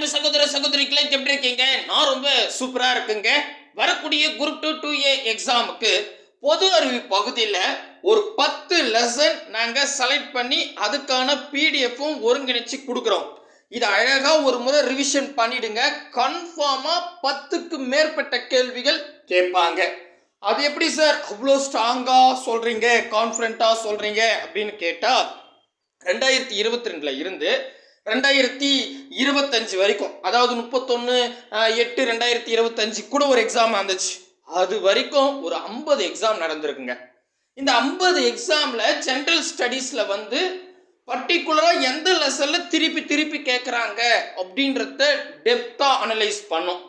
அன்பு சகோதர சகோதரிகளை எப்படி இருக்கீங்க? நான் ரொம்ப சூப்பரா இருக்குங்க. வரக்கூடிய குரூப் டூ டூ ஏ எக்ஸாமுக்கு பொது அறிவு பகுதியில் ஒரு பத்து லெசன் நாங்கள் செலக்ட் பண்ணி அதுக்கான பிடிஎஃப்பும் ஒருங்கிணைச்சு கொடுக்குறோம். இது அழகா ஒரு முறை ரிவிஷன் பண்ணிடுங்க. கன்ஃபார்மா பத்துக்கு மேற்பட்ட கேள்விகள் கேட்பாங்க. அது எப்படி சார் அவ்வளோ ஸ்ட்ராங்கா சொல்றீங்க கான்ஃபிடண்டா சொல்றீங்க அப்படின்னு கேட்டா ரெண்டாயிரத்தி இருபத்தி ரெண்டுல இருந்து ரெண்டாயிரத்தி இருபத்தஞ்சு வரைக்கும். அதாவது முப்பத்தொன்று எட்டு ரெண்டாயிரத்தி இருபத்தஞ்சு கூட ஒரு எக்ஸாம் வந்துச்சு அது வரைக்கும் ஒரு ஐம்பது எக்ஸாம் நடந்திருக்குங்க. இந்த ஐம்பது எக்ஸாமில் ஜென்ரல் ஸ்டடீஸில் வந்து பர்டிகுலராக எந்த லெசனில் திருப்பி திருப்பி கேட்குறாங்க அப்படின்றத டெப்த்தாக அனலைஸ் பண்ணோம்.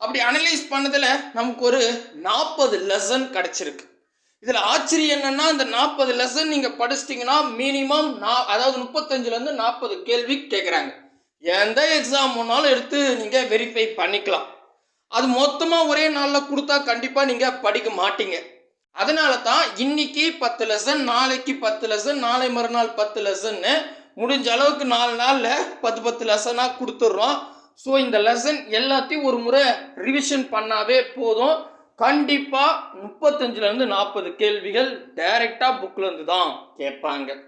அப்படி அனலைஸ் பண்ணதில் நமக்கு ஒரு நாற்பது லெசன் கிடச்சிருக்கு. இதில் ஆச்சரியம் என்னன்னா இந்த நாற்பது லெசன் நீங்கள் படிச்சிட்டிங்கன்னா மினிமம் நா அதாவது முப்பத்தஞ்சுலேருந்து நாற்பது கேள்வி கேட்குறாங்க எந்த எக்ஸாம் ஒன்றாலும் எடுத்து நீங்கள் வெரிஃபை பண்ணிக்கலாம். அது மொத்தமாக ஒரே நாளில் கொடுத்தா கண்டிப்பாக நீங்கள் படிக்க மாட்டீங்க. அதனால தான் இன்னைக்கு பத்து லெசன் நாளைக்கு பத்து லெசன் நாளை மறுநாள் பத்து லெசன்னு முடிஞ்ச அளவுக்கு நாலு நாளில் பத்து பத்து லெசனாக கொடுத்துட்றோம். ஸோ இந்த லெசன் எல்லாத்தையும் ஒரு முறை ரிவிஷன் பண்ணாவே போதும். கண்டிப்பாக முப்பத்தஞ்சுலேருந்து நாற்பது கேள்விகள் டைரெக்டாக புக்லேருந்து தான் கேட்பாங்க.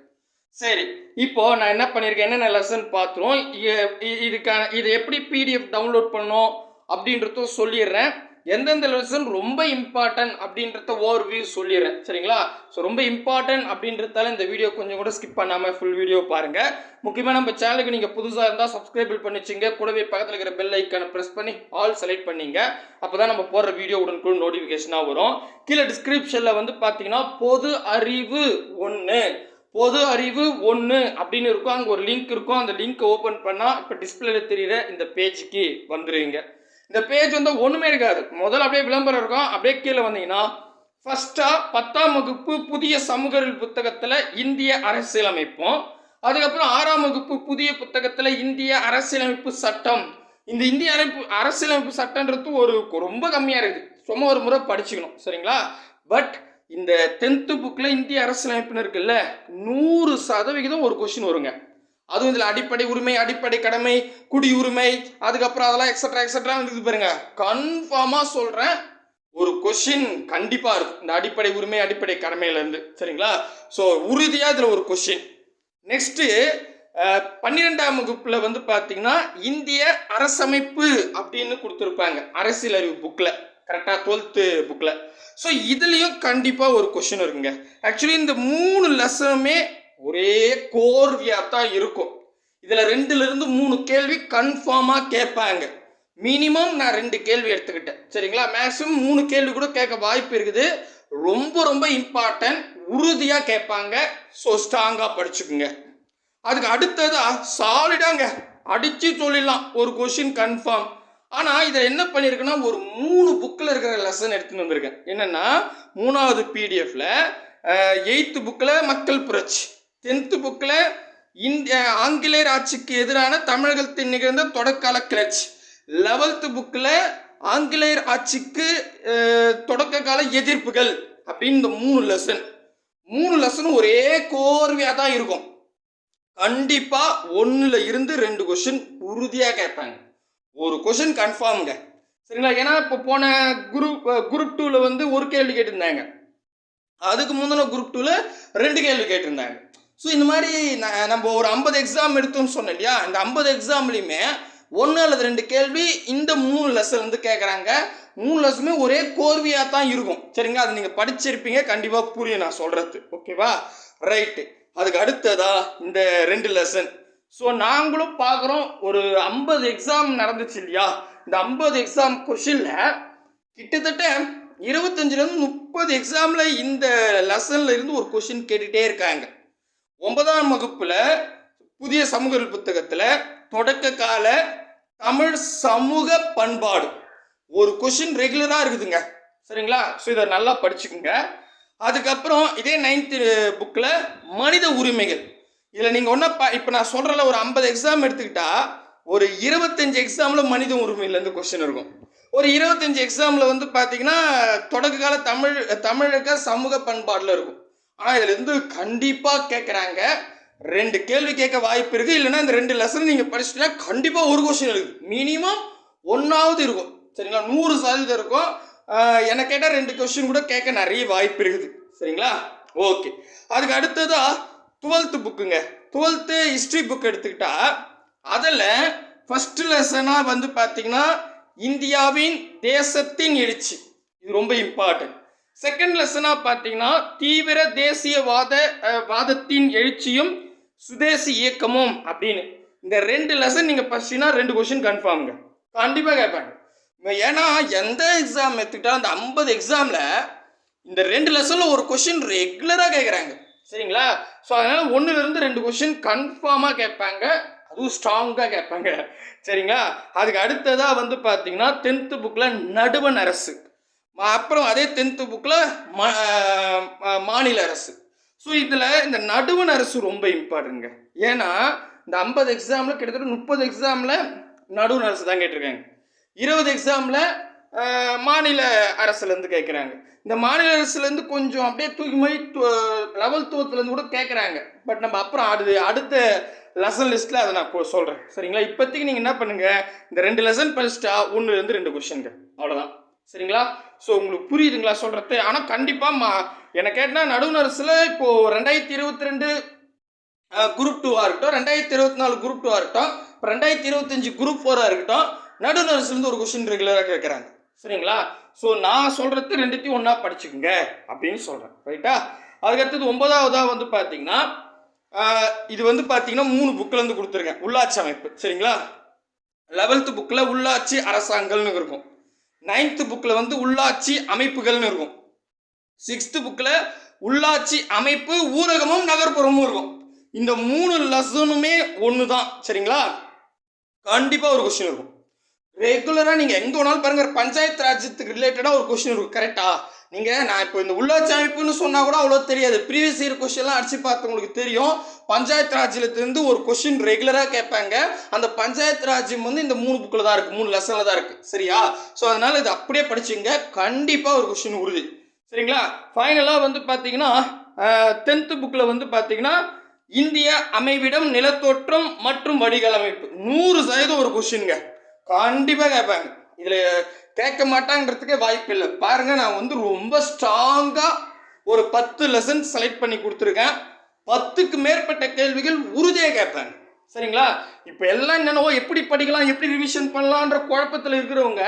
சரி இப்போ நான் என்ன பண்ணியிருக்கேன் என்னென்ன லெசன் பார்த்துருவோம் இ- இ- இதுக்கான இது எப்படி பிடிஎஃப் டவுன்லோட் பண்ணோம் அப்படின்றதும் சொல்லிடுறேன். எந்தெந்த லெசன் ரொம்ப இம்பார்ட்டன்ட் அப்படின்றத ஓவர் வியூ சொல்லிடுறேன். சரிங்களா? ஸோ ரொம்ப இம்பார்ட்டன்ட் அப்படின்றதால இந்த வீடியோ கொஞ்சம் கூட ஸ்கிப் பண்ணாமல் ஃபுல் வீடியோ பாருங்கள் முக்கியமாக நம்ம சேனலுக்கு நீங்கள் புதுசாக இருந்தால் சப்ஸ்கிரைப் பண்ணிச்சிங்க. கூடவே பக்கத்தில் இருக்கிற பெல் ஐக்கானை ப்ரெஸ் பண்ணி ஆல் செலக்ட் பண்ணிங்க. அப்போ தான் நம்ம போடுற வீடியோ உடனுக்குடன் நோட்டிஃபிகேஷனாக வரும். கீழே டிஸ்கிரிப்ஷனில் வந்து பார்த்தீங்கன்னா பொது அறிவு ஒன்று பொது அறிவு ஒன்று அப்படின்னு இருக்கும். அங்கே ஒரு லிங்க் இருக்கும். அந்த லிங்க் ஓப்பன் பண்ணால் இப்போ டிஸ்பிளேல தெரிகிற இந்த பேஜுக்கு வந்துடுவீங்க இந்த பேஜ் வந்து ஒன்றுமே இருக்காது. முதல்ல அப்படியே விளம்பரம் இருக்கும். அப்படியே கீழே வந்தீங்கன்னா ஃபஸ்ட்டாக பத்தாம் வகுப்பு புதிய சமூக அறிவியல் புத்தகத்தில் இந்திய அரசியலமைப்பும் அதுக்கப்புறம் ஆறாம் வகுப்பு புதிய புத்தகத்தில் இந்திய அரசியலமைப்பு சட்டம். இந்த இந்திய அமைப்பு அரசியலமைப்பு சட்டன்றது ஒரு ரொம்ப கம்மியாக இருக்குது. சும்மா ஒரு முறை படிச்சுக்கணும். சரிங்களா? பட் இந்த டென்த்து புக்கில் இந்திய அரசியலமைப்புன்னு இருக்குல்ல நூறு சதவிகிதம் ஒரு கொஷின் வருங்க. அதுவும் இதில் அடிப்படை உரிமை அடிப்படை கடமை குடியுரிமை அதுக்கப்புறம் அதெல்லாம் எக்ஸட்ரா எக்ஸட்ரா இருக்குது பாருங்க. கன்ஃபார்மாக சொல்கிறேன் ஒரு கொஷின் கண்டிப்பாக இருக்கும். இந்த அடிப்படை உரிமை அடிப்படை கடமையிலேருந்து. சரிங்களா? ஸோ உறுதியாக இதில் ஒரு கொஷின் நெக்ஸ்ட்டு பன்னிரெண்டாம் வகுப்பில் வந்து பார்த்தீங்கன்னா இந்திய அரசமைப்பு அப்படின்னு கொடுத்துருப்பாங்க. அரசியல் அறிவு புக்கில் கரெக்டாக டுவெல்த்து புக்கில் ஸோ இதுலேயும் கண்டிப்பாக ஒரு கொஷின் இருக்குங்க. ஆக்சுவலி இந்த மூணு லெசனுமே ஒரே கோர்வியாக தான் இருக்கும். இதில் ரெண்டுலேருந்து மூணு கேள்வி கன்ஃபார்மாக கேட்பாங்க. மினிமம் நான் ரெண்டு கேள்வி எடுத்துக்கிட்டேன். சரிங்களா? மேக்ஸிமம் மூணு கேள்வி கூட கேட்க வாய்ப்பு இருக்குது. ரொம்ப ரொம்ப இம்பார்ட்டன்ட் உறுதியாக கேட்பாங்க. ஸோ ஸ்ட்ராங்காக படிச்சுக்குங்க. அதுக்கு அடுத்ததா சாலிடாங்க அடித்து சொல்லிடலாம். ஒரு கொஷின் கன்ஃபார்ம் ஆனால் இதில் என்ன பண்ணியிருக்கேன்னா ஒரு மூணு புக்கில் இருக்கிற லெசன் எடுத்துன்னு வந்திருக்கேன். என்னென்னா மூணாவது பிடிஎஃப்ல எயித்து புக்கில் மக்கள் புரட்சி. டென்த்து புக்கில் இந்திய ஆங்கிலேயர் ஆட்சிக்கு எதிரான தமிழகத்தில் நிகழ்ந்த தொடக்கால கிளர்ச்சி. லெவல்த்து புக்கில் ஆங்கிலேயர் ஆட்சிக்கு தொடக்க கால எதிர்ப்புகள் அப்படின்னு இந்த மூணு லெசன் மூணு லெசனும் ஒரே கோர்வையாக தான் இருக்கும். கண்டிப்பாக ஒன்றில் இருந்து ரெண்டு கொஷின் உறுதியாக கேட்பாங்க. ஒரு கொஷின் கன்ஃபார்ம்ங்க சரிங்களா? ஏன்னா இப்போ போன குரூப் குரூப் டூவில் வந்து ஒரு கேள்வி கேட்டிருந்தாங்க. அதுக்கு முந்தின குரூப் டூவில் ரெண்டு கேள்வி கேட்டிருந்தாங்க. ஸோ இந்த மாதிரி நம்ம ஒரு ஐம்பது எக்ஸாம் எடுத்தோம்னு சொன்னோம் இல்லையா இந்த ஐம்பது எக்ஸாம்லையுமே ஒன்று அல்லது ரெண்டு கேள்வி இந்த மூணு லெசன் வந்து கேட்குறாங்க மூணு லெசனுமே ஒரே கோர்வையாக தான் இருக்கும். சரிங்க அது நீங்கள் படிச்சிருப்பீங்க. கண்டிப்பாக புரியும் நான் சொல்கிறது ஓகேவா ரைட்டு அதுக்கு அடுத்ததா இந்த ரெண்டு லெசன் ஸோ நாங்களும் பார்க்குறோம் ஒரு ஐம்பது எக்ஸாம் நடந்துச்சு இல்லையா? இந்த ஐம்பது எக்ஸாம் கொஷினில் கிட்டத்தட்ட இருபத்தஞ்சிலேருந்து முப்பது எக்ஸாமில் இந்த லெசனில் இருந்து ஒரு கொஷின் கேட்டுகிட்டே இருக்காங்க. ஒன்பதாம் வகுப்பில் புதிய சமூக புத்தகத்தில் தொடக்க கால தமிழ் சமூக பண்பாடு. ஒரு கொஷின் ரெகுலராக இருக்குதுங்க. சரிங்களா? ஸோ இதை நல்லா படிச்சுக்குங்க. அதுக்கப்புறம் இதே நைன்த்து புக்கில் மனித உரிமைகள். இதில் நீங்கள் ஒன்றா ப இப்போ நான் சொல்கிறல ஒரு ஐம்பது எக்ஸாம் எடுத்துக்கிட்டா ஒரு இருபத்தஞ்சு எக்ஸாமில் மனித உரிமையிலேருந்து கொஸ்டின் இருக்கும். ஒரு இருபத்தஞ்சு எக்ஸாமில் வந்து பார்த்தீங்கன்னா தொடக்க கால தமிழ் தமிழக சமூக பண்பாடில் இருக்கும். ஆனால் இதுலேருந்து கண்டிப்பாக கேட்குறாங்க ரெண்டு கேள்வி கேட்க வாய்ப்பு இருக்குது இல்லைன்னா இந்த ரெண்டு லெசன் நீங்கள் படிச்சிட்டா கண்டிப்பாக ஒரு கொஸ்டின் இருக்குது மினிமம் ஒன்றாவது இருக்கும். சரிங்களா? நூறு சதவீதம் இருக்கும். என்னை கேட்டால் ரெண்டு கொஸ்டின் கூட கேட்க நிறைய வாய்ப்பு இருக்குது. சரிங்களா? ஓகே அதுக்கு அடுத்ததா டுவெல்த்து புக்குங்க டுவெல்த்து ஹிஸ்ட்ரி புக் எடுத்துக்கிட்டா அதில் ஃபஸ்ட்டு லெசனாக வந்து பார்த்தீங்கன்னா இந்தியாவின் தேசத்தின் எழுச்சி. இது ரொம்ப இம்பார்ட்டன்ட் செகண்ட் லெசனாக பார்த்தீங்கன்னா தீவிர தேசியவாத வாதத்தின் எழுச்சியும் சுதேசி இயக்கமும் அப்படின்னு. இந்த ரெண்டு லெசன் நீங்கள் படிச்சீங்கன்னா ரெண்டு கொஷின் கன்ஃபார்முங்க கண்டிப்பாக கேட்பாங்க ஏன்னா எந்த எக்ஸாம் எடுத்துக்கிட்டால் அந்த ஐம்பது எக்ஸாமில் இந்த ரெண்டு லெசனில் ஒரு கொஷின் ரெகுலராக கேட்குறாங்க சரிங்களா? ஸோ அதனால் ஒன்றுலேருந்து ரெண்டு கொஷின் கன்ஃபார்மாக கேட்பாங்க. அதுவும் ஸ்ட்ராங்காக கேட்பாங்க. சரிங்களா? அதுக்கு அடுத்ததாக வந்து பார்த்தீங்கன்னா டென்த்து புக்கில் நடுவன் அரசு. அப்புறம் அதே டென்த்து புக்கில் மா மாநில அரசு. ஸோ இதில் இந்த நடுவண் அரசு ரொம்ப இம்பார்ட்டன்ங்க ஏன்னா இந்த ஐம்பது எக்ஸாமில் கிட்டத்தட்ட முப்பது எக்ஸாமில் நடுவண் அரசு தான் கேட்டிருக்காங்க. இருபது எக்ஸாமில் மாநில அரசுலேருந்து கேட்குறாங்க. இந்த மாநில அரசுலேருந்து கொஞ்சம் அப்படியே தூக்கி லெவல் தூத்துலேருந்து கூட கேட்குறாங்க. பட் நம்ம அப்புறம் அது அடுத்த லெசன் லிஸ்ட்டில் அதை நான் சொல்கிறேன் சரிங்களா? இப்போதைக்கு நீங்கள் என்ன பண்ணுங்கள் இந்த ரெண்டு லெசன் படிச்சுட்டா ஒன்றுலேருந்து ரெண்டு கொஷின்கள் அவ்வளோதான் சரிங்களா? ஸோ உங்களுக்கு புரியுதுங்களா சொல்கிறது ஆனால் கண்டிப்பாக மா என்னை கேட்டால் நடுவண் இப்போது ரெண்டாயிரத்தி இருபத்தி ரெண்டு குரூப் டூவாக இருக்கட்டும் ரெண்டாயிரத்தி இருபத்தி நாலு குரூப் டூவாக இருக்கட்டும் இப்போ ரெண்டாயிரத்தி இருபத்தஞ்சு குரூப் ஃபோராக இருக்கட்டும் நடுநரசுலேருந்து ஒரு கொஷின் ரெகுலராக கேட்குறாங்க சரிங்களா? ஸோ நான் சொல்கிறது ரெண்டுத்தையும் ஒன்றா படிச்சுக்கோங்க அப்படின்னு சொல்கிறேன் ரைட்டா அதுக்கடுத்தது ஒன்பதாவதாக வந்து பார்த்தீங்கன்னா இது வந்து பார்த்தீங்கன்னா மூணு புக்கிலேருந்து கொடுத்துருக்கேன். உள்ளாட்சி அமைப்பு. சரிங்களா? லெவல்த்து புக்கில் உள்ளாட்சி அரசாங்கம்னு இருக்கும். நைன்த்து புக்கில் வந்து உள்ளாட்சி அமைப்புகள்னு இருக்கும். சிக்ஸ்த்து புக்கில் உள்ளாட்சி அமைப்பு ஊரகமும் நகர்ப்புறமும் இருக்கும். இந்த மூணு லெசனுமே ஒன்று தான் சரிங்களா? கண்டிப்பாக ஒரு கொஸ்டின் இருக்கும். ரெகுலராக நீங்கள் எங்கே வேணாலும் பாருங்கள் பஞ்சாயத்து ராஜ்யத்துக்கு ரிலேட்டடாக ஒரு கொஸ்டின் இருக்கும். கரெக்டா நீங்கள் நான் இப்போ இந்த உள்ளாட்சி அமைப்புன்னு சொன்னால் கூட அவ்வளோ தெரியாது. ப்ரீவியஸ் இயர் கொஸ்டின்லாம் அடிச்சு பார்த்து உங்களுக்கு தெரியும். பஞ்சாயத்து ராஜ்யத்துலேருந்து ஒரு கொஸ்டின் ரெகுலராக கேட்பாங்க. அந்த பஞ்சாயத்து ராஜ்யம் வந்து இந்த மூணு புக்கில் தான் இருக்குது மூணு லெசனில் தான் இருக்குது சரியா? ஸோ அதனால் இது அப்படியே படிச்சுங்க. கண்டிப்பாக ஒரு கொஸ்டின் உறுதி. சரிங்களா? ஃபைனலாக வந்து பார்த்தீங்கன்னா டென்த்து புக்கில் வந்து பார்த்தீங்கன்னா இந்திய அமைவிடம் நிலத்தோற்றம் மற்றும் வடிகால் அமைப்பு. நூறு சதவீதம் ஒரு கொஸ்டின்ங்க கண்டிப்பாக கேட்பாங்க. இதில் கேட்க மாட்டாங்கிறதுக்கே வாய்ப்பு இல்லை. பாருங்க நான் வந்து ரொம்ப ஸ்ட்ராங்காக ஒரு பத்து லெசன் செலக்ட் பண்ணி கொடுத்துருக்கேன். பத்துக்கு மேற்பட்ட கேள்விகள் உறுதியாக கேட்பாங்க. சரிங்களா? இப்போ எல்லாம் என்னென்னவோ எப்படி படிக்கலாம் எப்படி ரிவிஷன் பண்ணலான்ற குழப்பத்தில் இருக்கிறவங்க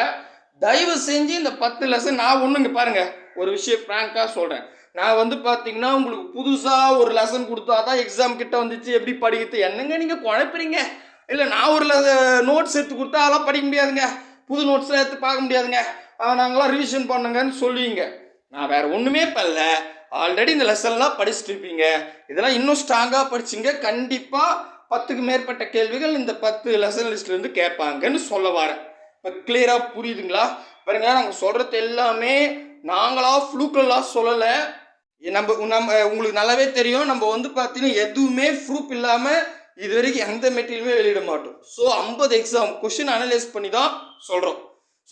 தயவு செஞ்சு இந்த பத்து லெசன் நான் ஒன்று இங்கே பாருங்க ஒரு விஷயம் ஃப்ராங்காக சொல்கிறேன் நான் வந்து பார்த்தீங்கன்னா உங்களுக்கு புதுசாக ஒரு லெசன் கொடுத்தா தான் எக்ஸாம் கிட்ட வந்துச்சு எப்படி படிக்கிறது என்னங்க நீங்கள் குழப்புறீங்க? இல்லை நான் ஒரு நோட்ஸ் எடுத்து கொடுத்தா அதெல்லாம் படிக்க முடியாதுங்க. புது நோட்ஸ்லாம் எடுத்து பார்க்க முடியாதுங்க. நாங்களாம் ரிவிஷன் பண்ணுங்கன்னு சொல்லுவீங்க. நான் வேறு ஒன்றுமே பண்ணல. ஆல்ரெடி இந்த லெசன்லாம் படிச்சுட்டு இருப்பீங்க. இதெல்லாம் இன்னும் ஸ்ட்ராங்காக படிச்சிங்க. கண்டிப்பாக பத்துக்கு மேற்பட்ட கேள்விகள் இந்த பத்து லெசன் லிஸ்ட்லேருந்து கேட்பாங்கன்னு சொல்ல வரேன். இப்போ கிளியராக புரியுதுங்களா? பாருங்க நாங்கள் சொல்கிறது எல்லாமே நாங்களாக ஃப்ளூக்கெல்லாம் சொல்லலை. நம்ம நம்ம உங்களுக்கு நல்லாவே தெரியும். நம்ம வந்து பார்த்தீங்கன்னா எதுவுமே ப்ரூஃப் இல்லாமல் இது வரைக்கும் எந்த மெட்டீரியலுமே வெளியிட மாட்டோம். ஸோ ஐம்பது எக்ஸாம் கொஷின் அனலைஸ் பண்ணி தான் சொல்கிறோம்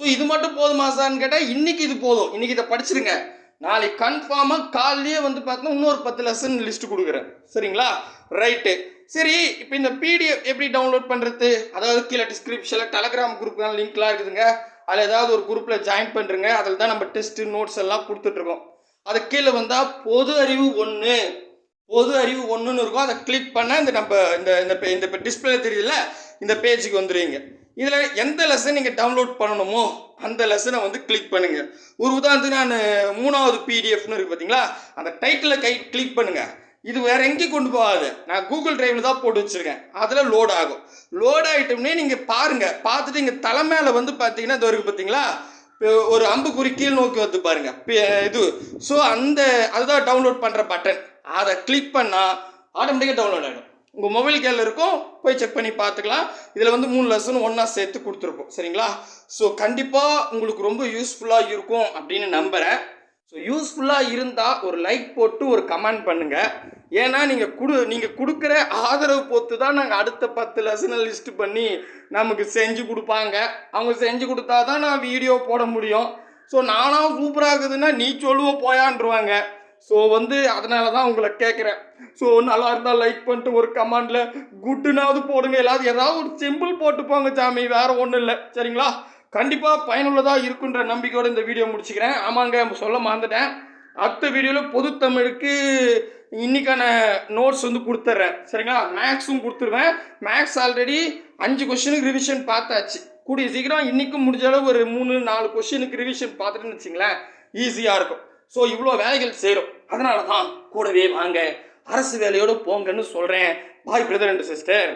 ஸோ இது மட்டும் போதுமா சார்னு கேட்டால் இன்னைக்கு இது போதும். இன்னைக்கு இதை படிச்சிருங்க. நாளைக்கு கன்ஃபார்மாக காலையிலேயே வந்து பார்த்தீங்கன்னா இன்னொரு பத்து லெசன் லிஸ்ட் கொடுக்குறேன். சரிங்களா? ரைட்டு சரி இப்போ இந்த பிடிஎஃப் எப்படி டவுன்லோட் பண்ணுறது அதாவது கீழே டிஸ்கிரிப்ஷனில் டெலகிராம் குரூப்லாம் லிங்க்லாம் இருக்குதுங்க. அதில் ஏதாவது ஒரு குரூப்பில் ஜாயின் பண்ணுறங்க அதில் தான் நம்ம டெஸ்ட்டு நோட்ஸ் எல்லாம் கொடுத்துட்ருக்கோம் அது கீழே வந்தால் பொது அறிவு ஒன்று பொது அறிவு ஒன்றுன்னு இருக்கும் அதை கிளிக் பண்ணால் இந்த நம்ம இந்த இந்த பே- இந்த டிஸ்பிளே தெரியல இந்த பேஜுக்கு வந்துடுவீங்க இதில் எந்த லெசன் நீங்கள் டவுன்லோட் பண்ணணுமோ அந்த லெசனை வந்து கிளிக் பண்ணுங்க. ஒரு உதாரணத்துக்கு நான் மூணாவது பிடிஎஃப்னு இருக்குது பார்த்தீங்களா அந்த டைட்டிலை கை கிளிக் பண்ணுங்க. இது வேற எங்கேயும் கொண்டு போகாது. நான் கூகுள் டிரைவில் தான் போட்டு வச்சிருக்கேன். அதில் லோட் ஆகும். லோட் ஆகிட்டோம்னே நீங்கள் பாருங்க. பார்த்துட்டு இங்கே தலை மேலே வந்து பார்த்தீங்கன்னா இது இருக்கு பார்த்தீங்களா இப்போ ஒரு அம்புக்குறி கீழ் நோக்கி வந்து பாருங்க. இது. ஸோ அந்த அதுதான் டவுன்லோட் பண்ணுற பட்டன் அதை கிளிக் பண்ணால் ஆட்டோமேட்டிக்காக டவுன்லோட் ஆகிடும் உங்கள் மொபைல் கேரில் இருக்கும் போய் செக் பண்ணி பார்த்துக்கலாம். இதில் வந்து மூணு லெசன் ஒன்றா சேர்த்து கொடுத்துருப்போம். சரிங்களா? ஸோ கண்டிப்பாக உங்களுக்கு ரொம்ப யூஸ்ஃபுல்லாக இருக்கும் அப்படின்னு நம்புகிறேன் ஸோ யூஸ்ஃபுல்லாக இருந்தால் ஒரு லைக் போட்டு ஒரு கமெண்ட் பண்ணுங்கள் ஏன்னா நீங்கள் கொடு நீங்கள் கொடுக்குற ஆதரவு பொறுத்து தான் நாங்கள் அடுத்த பத்து லெசனை லிஸ்ட் பண்ணி நமக்கு செஞ்சு கொடுப்பாங்க. அவங்க செஞ்சு கொடுத்தா தான் நான் வீடியோ போட முடியும். ஸோ நானாக சூப்பராக இருக்குதுன்னா நீ சொல்லுவோ போயான்ருவாங்க ஸோ வந்து அதனால தான் உங்களை கேட்குறேன் ஸோ நல்லா இருந்தால் லைக் பண்ணிட்டு ஒரு கமெண்டில் குட்டுனாவது போடுங்க. எல்லாது ஏதாவது ஒரு சிம்பிள் போட்டு போங்க சாமி வேறு ஒன்றும் இல்லை. சரிங்களா? கண்டிப்பாக பயனுள்ளதாக இருக்குன்ற நம்பிக்கையோடு இந்த வீடியோ முடிச்சுக்கிறேன். ஆமாங்க சொல்ல மறந்துட்டேன். அடுத்த வீடியோவில் பொது தமிழுக்கு இன்னைக்கான நோட்ஸ் வந்து கொடுத்துட்றேன் சரிங்களா? மேக்ஸும் கொடுத்துருவேன். மேக்ஸ் ஆல்ரெடி அஞ்சு கொஷினுக்கு ரிவிஷன் பார்த்தாச்சு. கூடிய சீக்கிரம் இன்றைக்கும் முடிஞ்ச அளவு ஒரு மூணு நாலு கொஷினுக்கு ரிவிஷன் பார்த்துட்டுன்னு வச்சிங்களேன். ஈஸியாக இருக்கும். ஸோ இவ்வளோ வேலைகள் செய்கிறோம் அதனால தான் கூடவே வாங்க. அரசு வேலையோடு போங்கன்னு சொல்கிறேன் பாய் பிரதர் அண்ட் சிஸ்டர்